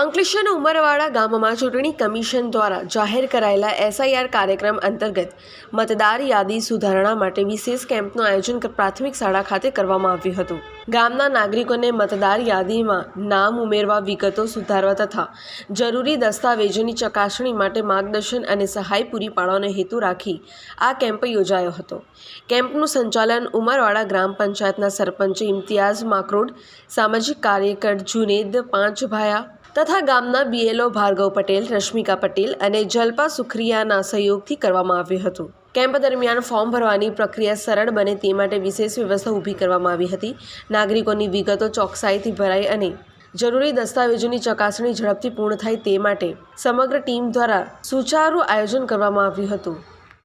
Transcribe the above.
અંકલેશ્વરના ઉમરવાડા ગામમાં ચૂંટણી કમિશન દ્વારા જાહેર કરાયેલા એસઆઈઆર કાર્યક્રમ અંતર્ગત મતદાર યાદી સુધારણા માટે વિશેષ કેમ્પનું આયોજન પ્રાથમિક શાળા ખાતે કરવામાં આવ્યું હતું. ગામના નાગરિકોને મતદાર યાદીમાં નામ ઉમેરવા, વિગતો સુધારવા તથા જરૂરી દસ્તાવેજોની ચકાસણી માટે માર્ગદર્શન અને સહાય પૂરી પાડવાનો હેતુ રાખી આ કેમ્પ યોજાયો હતો. કેમ્પનું સંચાલન ઉમરવાડા ગ્રામ પંચાયતના સરપંચ ઇમ્તિયાઝ માકરોડ, સામાજિક કાર્યકર જુનેદ પાંચભાયા તથા ગામના બીએલઓ ભાર્ગવ પટેલ, રશ્મિકા પટેલ અને જલ્પા સુખરિયાના સહયોગથી કરવામાં આવ્યું હતું. કેમ્પ દરમિયાન ફોર્મ ભરવાની પ્રક્રિયા સરળ બને તે માટે વિશેષ વ્યવસ્થા ઊભી કરવામાં આવી હતી. નાગરિકોની વિગતો ચોકસાઈથી ભરાઈ અને જરૂરી દસ્તાવેજોની ચકાસણી ઝડપથી પૂર્ણ થાય તે માટે સમગ્ર ટીમ દ્વારા સુચારુ આયોજન કરવામાં આવ્યું હતું.